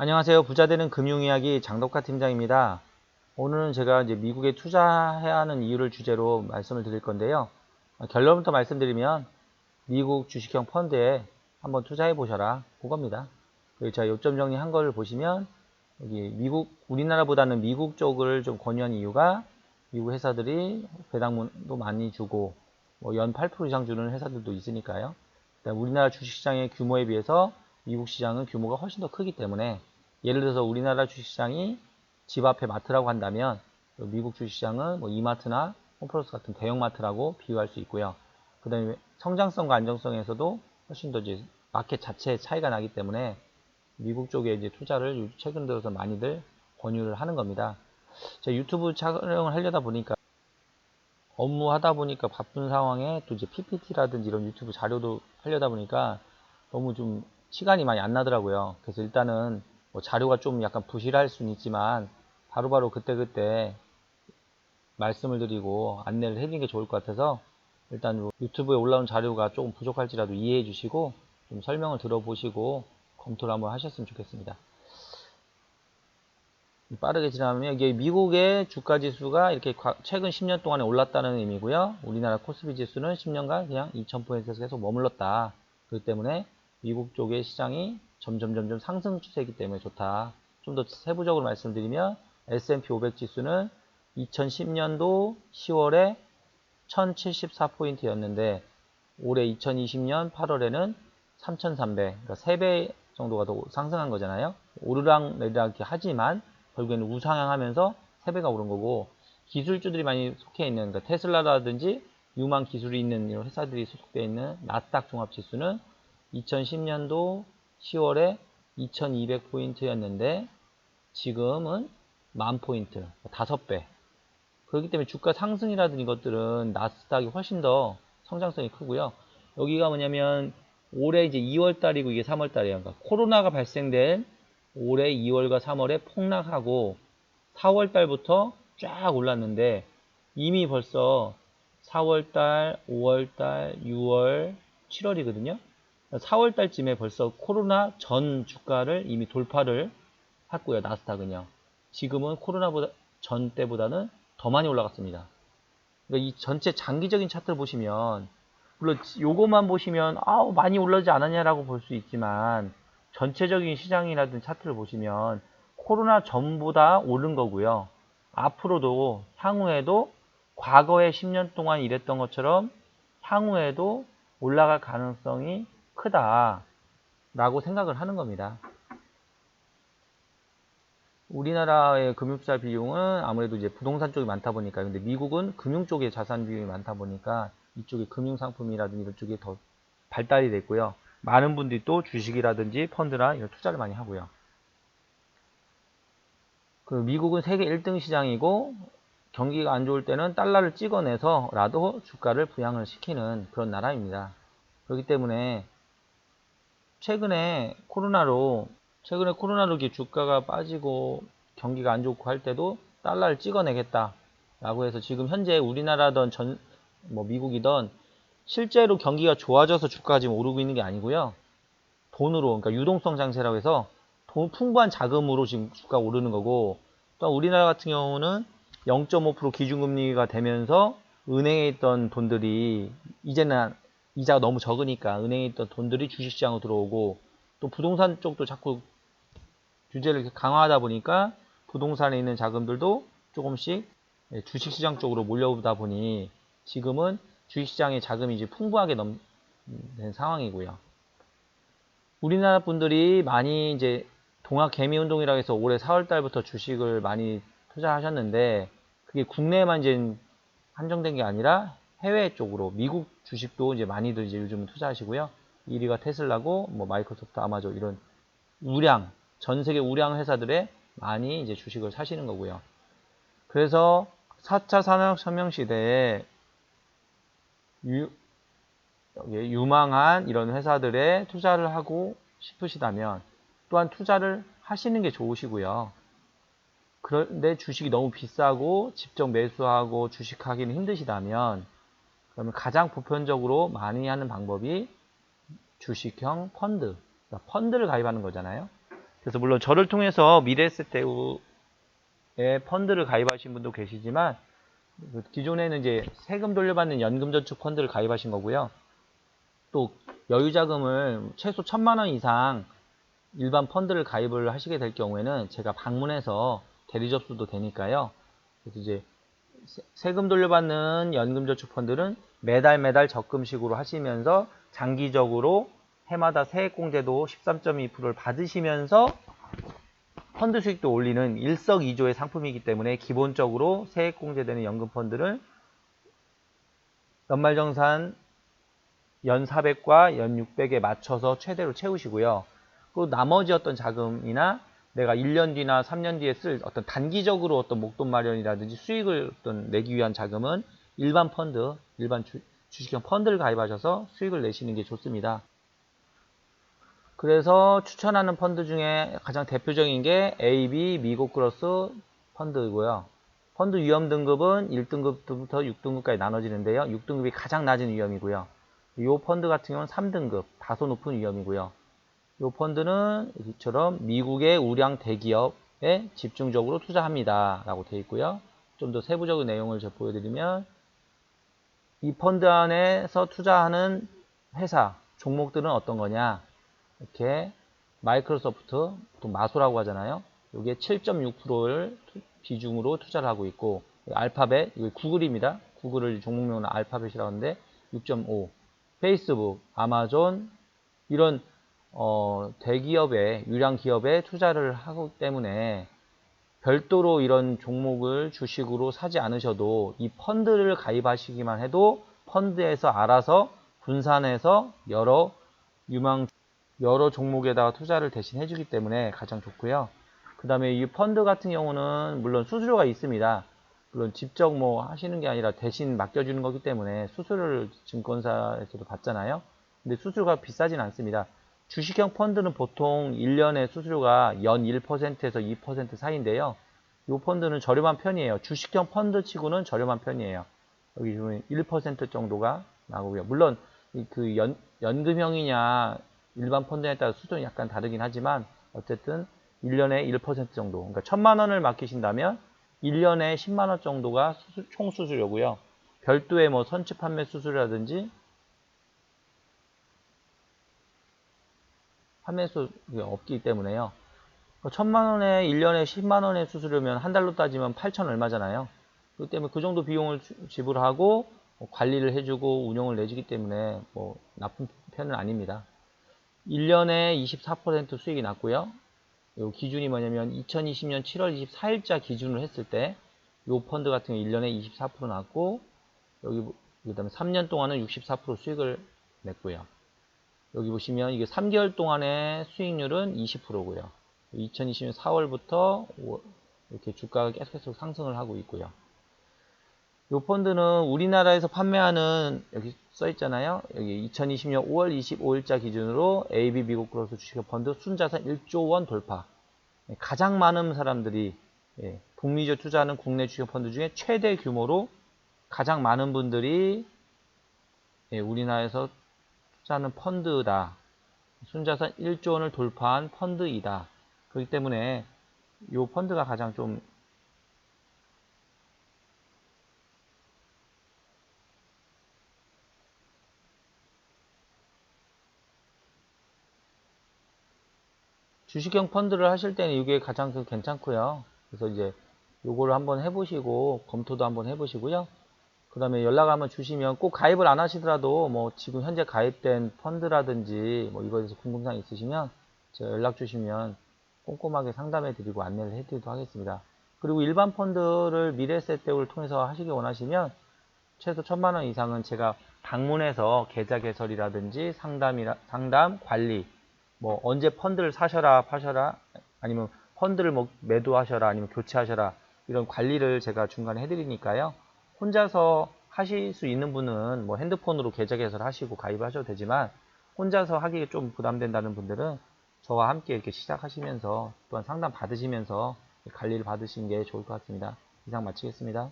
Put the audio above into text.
안녕하세요. 부자되는 금융이야기 장덕화 팀장입니다. 오늘은 제가 이제 미국에 투자해야 하는 이유를 주제로 말씀을 드릴 건데요. 어, 결론부터 말씀드리면 미국 주식형 펀드에 한번 투자해 보셔라. 그겁니다. 제가 요점 정리한 걸 보시면 여기 미국 우리나라보다는 미국 쪽을 좀 권유한 이유가 미국 회사들이 배당도 많이 주고 뭐 연 8% 이상 주는 회사들도 있으니까요. 우리나라 주식시장의 규모에 비해서 미국 시장은 규모가 훨씬 더 크기 때문에 예를 들어서 우리나라 주식시장이 집 앞에 마트라고 한다면 미국 주식시장은 뭐 이마트나 홈플러스 같은 대형마트라고 비유할 수 있고요. 그 다음에 성장성과 안정성에서도 훨씬 더 이제 마켓 자체의 차이가 나기 때문에 미국 쪽에 이제 투자를 최근 들어서 많이들 권유를 하는 겁니다. 제가 유튜브 촬영을 하려다 보니까 업무 하다 보니까 바쁜 상황에 또 이제 PPT라든지 이런 유튜브 자료도 하려다 보니까 너무 좀 시간이 많이 안 나더라고요. 그래서 일단은 뭐 자료가 좀 약간 부실할 수는 있지만 바로바로 그때그때 말씀을 드리고 안내를 해드리는 게 좋을 것 같아서 일단 뭐 유튜브에 올라온 자료가 조금 부족할지라도 이해해 주시고 좀 설명을 들어보시고 검토를 한번 하셨으면 좋겠습니다. 빠르게 지나면 이게 미국의 주가 지수가 이렇게 최근 10년 동안에 올랐다는 의미고요. 우리나라 코스피 지수는 10년간 그냥 2000포인트에서 계속 머물렀다. 그렇기 때문에 미국 쪽의 시장이 점점 점점 상승 추세이기 때문에 좋다. 좀 더 세부적으로 말씀드리면 S&P 500 지수는 2010년도 10월에 1074포인트였는데 올해 2020년 8월에는 3300, 그러니까 3배 정도가 더 상승한 거잖아요. 오르락 내리락 하지만 결국에는 우상향하면서 3배가 오른 거고 기술주들이 많이 속해 있는 그러니까 테슬라라든지 유망 기술이 있는 이런 회사들이 소속되어 있는 나스닥 종합지수는 2010년도 10월에 2200포인트였는데 지금은 만 포인트, 5배. 그렇기 때문에 주가 상승이라든지 것들은 나스닥이 훨씬 더 성장성이 크고요. 여기가 뭐냐면 올해 이제 2월 달이고 이게 3월 달이에요. 그러니까 코로나가 발생된 올해 2월과 3월에 폭락하고 4월 달부터 쫙 올랐는데 이미 벌써 4월 달, 5월 달, 6월, 7월이거든요. 4월 달쯤에 벌써 코로나 전 주가를 이미 돌파를 했고요. 나스닥은요. 지금은 코로나보다 전 때보다는 더 많이 올라갔습니다. 그러니까 이 전체 장기적인 차트를 보시면 물론 요것만 보시면 아우 많이 올라지 않았냐라고 볼 수 있지만 전체적인 시장이라든 차트를 보시면 코로나 전보다 오른 거고요. 앞으로도 향후에도 과거에 10년 동안 일했던 것처럼 향후에도 올라갈 가능성이 크다라고 생각을 하는 겁니다. 우리나라의 금융투자 비용은 아무래도 이제 부동산 쪽이 많다 보니까 근데 미국은 금융 쪽에 자산 비용이 많다 보니까 이쪽에 금융 상품이라든지 이런 쪽이 더 발달이 됐고요. 많은 분들이 또 주식이라든지 펀드나 이런 투자를 많이 하고요. 그 미국은 세계 1등 시장이고 경기가 안 좋을 때는 달러를 찍어내서라도 주가를 부양을 시키는 그런 나라입니다. 그렇기 때문에 최근에 코로나로 최근에 코로나로 주가가 빠지고 경기가 안 좋고 할 때도 달러를 찍어내겠다라고 해서 지금 현재 우리나라든 전 뭐 미국이든 실제로 경기가 좋아져서 주가가 지금 오르고 있는 게 아니고요. 돈으로 그러니까 유동성 장세라고 해서 돈 풍부한 자금으로 지금 주가가 오르는 거고 또 우리나라 같은 경우는 0.5% 기준금리가 되면서 은행에 있던 돈들이 이제는 이자가 너무 적으니까 은행에 있던 돈들이 주식시장으로 들어오고 또 부동산 쪽도 자꾸 규제를 강화하다 보니까 부동산에 있는 자금들도 조금씩 예, 주식시장 쪽으로 몰려오다 보니 지금은 주식시장에 자금이 이제 풍부하게 넘는 상황이고요. 우리나라 분들이 많이 이제 동학 개미 운동이라고 해서 올해 4월 달부터 주식을 많이 투자하셨는데 그게 국내에만 이제 한정된 게 아니라 해외 쪽으로 미국 주식도 이제 많이들 이제 요즘 투자하시고요. 1위가 테슬라고 뭐 마이크로소프트, 아마존 이런 우량 전 세계 우량 회사들의 많이 이제 주식을 사시는 거고요. 그래서 4차 산업혁명 시대에 유, 유망한 이런 회사들에 투자를 하고 싶으시다면 또한 투자를 하시는 게 좋으시고요. 그런데 주식이 너무 비싸고 직접 매수하고 주식하기는 힘드시다면 그러면 가장 보편적으로 많이 하는 방법이 주식형 펀드, 그러니까 펀드를 가입하는 거잖아요. 그래서 물론 저를 통해서 미래에셋대우에 펀드를 가입하신 분도 계시지만 그 기존에는 이제 세금 돌려받는 연금저축 펀드를 가입하신 거고요. 또 여유자금을 최소 천만 원 이상 일반 펀드를 가입을 하시게 될 경우에는 제가 방문해서 대리 접수도 되니까요. 그래서 이제 세- 세금 돌려받는 연금저축 펀드는 매달 매달 적금식으로 하시면서 장기적으로 해마다 세액공제도 13.2%를 받으시면서 펀드 수익도 올리는 일석이조의 상품이기 때문에 기본적으로 세액공제되는 연금펀드를 연말정산 연 400과 연 600에 맞춰서 최대로 채우시고요. 그 나머지 어떤 자금이나 내가 1년 뒤나 3년 뒤에 쓸 어떤 단기적으로 어떤 목돈 마련이라든지 수익을 어떤 내기 위한 자금은 일반 펀드, 일반 주, 주식형 펀드를 가입하셔서 수익을 내시는 게 좋습니다. 그래서 추천하는 펀드 중에 가장 대표적인 게 AB 미국 크로스 펀드이고요. 펀드 위험 등급은 1등급부터 6등급까지 나눠지는데요. 6등급이 가장 낮은 위험이고요. 이 펀드 같은 경우는 3등급, 다소 높은 위험이고요. 이 펀드는 이처럼 미국의 우량 대기업에 집중적으로 투자합니다. 라고 되어 있고요. 좀 더 세부적인 내용을 보여드리면 이 펀드 안에서 투자하는 회사, 종목들은 어떤 거냐 이렇게 마이크로소프트, 보통 마소라고 하잖아요. 이게 7.6%를 비중으로 투자를 하고 있고 알파벳, 이거 구글입니다. 구글을 종목명은 알파벳이라고 하는데 6.5 페이스북, 아마존 이런 어, 대기업에 유량 기업에 투자를 하기 때문에 별도로 이런 종목을 주식으로 사지 않으셔도 이 펀드를 가입하시기만 해도 펀드에서 알아서 분산해서 여러 유망 여러 종목에다가 투자를 대신 해주기 때문에 가장 좋고요. 그 다음에 이 펀드 같은 경우는 물론 수수료가 있습니다. 물론 직접 뭐 하시는 게 아니라 대신 맡겨주는 거기 때문에 수수료를 증권사에서도 받잖아요. 근데 수수료가 비싸진 않습니다. 주식형 펀드는 보통 1년에 수수료가 연 1%에서 2% 사이인데요. 이 펀드는 저렴한 편이에요. 주식형 펀드 치고는 저렴한 편이에요. 여기 보면 1% 정도가 나오고요. 물론 그 연, 연금형이냐 일반 펀드에 따라 수준이 약간 다르긴 하지만 어쨌든 1년에 1% 정도. 그러니까 1000만 원을 맡기신다면 1년에 10만 원 정도가 수수, 총 수수료고요. 별도의 뭐 선취 판매 수수료라든지 판매수 없기 때문에요. 1000만 원에 1년에 10만 원의 수수료면 한 달로 따지면 8천 얼마잖아요. 그렇기 때문에 그 정도 비용을 지불하고 뭐 관리를 해주고 운영을 내주기 때문에 뭐 나쁜 편은 아닙니다. 1년에 24% 수익이 났고요. 요 기준이 뭐냐면 2020년 7월 24일자 기준으로 했을 때 요 펀드 같은 경우 1년에 24% 났고 여기 그다음에 3년 동안은 64% 수익을 냈고요. 여기 보시면 이게 3개월 동안의 수익률은 20%고요. 2020년 4월부터 이렇게 주가가 계속해서 상승을 하고 있고요. 이 펀드는 우리나라에서 판매하는 여기 써 있잖아요. 여기 2020년 5월 25일자 기준으로 AB 미국 크로스 주식 펀드 순자산 1조 원 돌파. 가장 많은 사람들이 예, 북미주 투자하는 국내 주식 펀드 중에 최대 규모로 가장 많은 분들이 예, 우리나라에서 투자하는 펀드다. 순자산 1조 원을 돌파한 펀드이다. 그렇기 때문에 이 펀드가 가장 좀 주식형 펀드를 하실 때는 이게 가장 그 괜찮고요. 그래서 이제 요거를 한번 해보시고 검토도 한번 해보시고요. 그 다음에 연락 한번 주시면 꼭 가입을 안 하시더라도 뭐 지금 현재 가입된 펀드라든지 뭐 이거에 대해서 궁금사항 있으시면 제가 연락 주시면 꼼꼼하게 상담해 드리고 안내를 해 드리도록 하겠습니다. 그리고 일반 펀드를 미래세대우를 통해서 하시기 원하시면 최소 천만 원 이상은 제가 방문해서 계좌 개설이라든지 상담이라, 상담, 관리, 뭐 언제 펀드를 사셔라, 파셔라, 아니면 펀드를 뭐 매도하셔라, 아니면 교체하셔라 이런 관리를 제가 중간에 해드리니까요. 혼자서 하실 수 있는 분은 뭐 핸드폰으로 계좌 개설하시고 가입하셔도 되지만 혼자서 하기 좀 부담된다는 분들은 저와 함께 이렇게 시작하시면서 또한 상담 받으시면서 관리를 받으시는 게 좋을 것 같습니다. 이상 마치겠습니다.